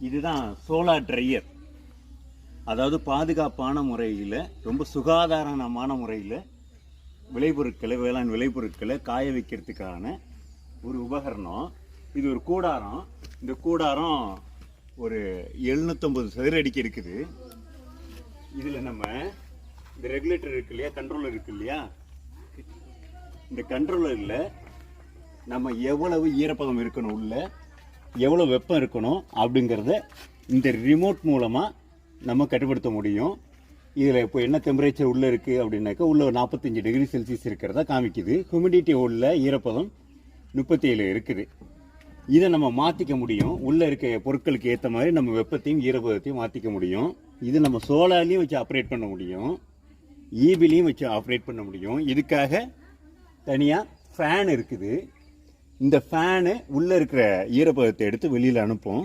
இதுதான் solar dryer அதாவது பாதுகாப்பான முறையில் ரொம்ப சுகாதாரமான முறையில் விளைபொருட்களை வேளாண் விளைபொருட்களை காய வைக்கிறதுக்கான ஒரு உபகரணம். இது ஒரு கூடாரம். இந்த கூடாரம் ஒரு எழுநூத்தொம்பது சதுரடிக்கு இருக்குது. இதில் நம்ம இந்த ரெகுலேட்டர் இருக்கு இல்லையா கண்ட்ரோலர் இருக்கு இல்லையா? இந்த கண்ட்ரோலரில் நம்ம எவ்வளவு ஈரப்பதம் இருக்கணும் உள்ள? எவ்வளோ வெப்பம் இருக்கணும் அப்படிங்கிறத இந்த ரிமோட் மூலமாக நம்ம கட்டுப்படுத்த முடியும். இதில் இப்போ என்ன டெம்பரேச்சர் உள்ளே இருக்குது அப்படின்னாக்கா உள்ள நாற்பத்தஞ்சு டிகிரி செல்சியஸ் இருக்கிறதா காமிக்குது. ஹியூமிடிட்டி உள்ள ஈரப்பதம் முப்பத்தேழு இருக்குது. இதை நம்ம மாற்றிக்க முடியும். உள்ளே இருக்க பொருட்களுக்கு ஏற்ற மாதிரி நம்ம வெப்பத்தையும் ஈரப்பதத்தையும் மாற்றிக்க முடியும். இது நம்ம சோலார்லேயும் வச்சு ஆப்ரேட் பண்ண முடியும். ஈபிலையும் வச்சு ஆப்ரேட் பண்ண முடியும். இதுக்காக தனியாக ஃபேன் இருக்குது. இந்த ஃபேனு உள்ளே இருக்கிற ஈரப்பதத்தை எடுத்து வெளியில் அனுப்பும்.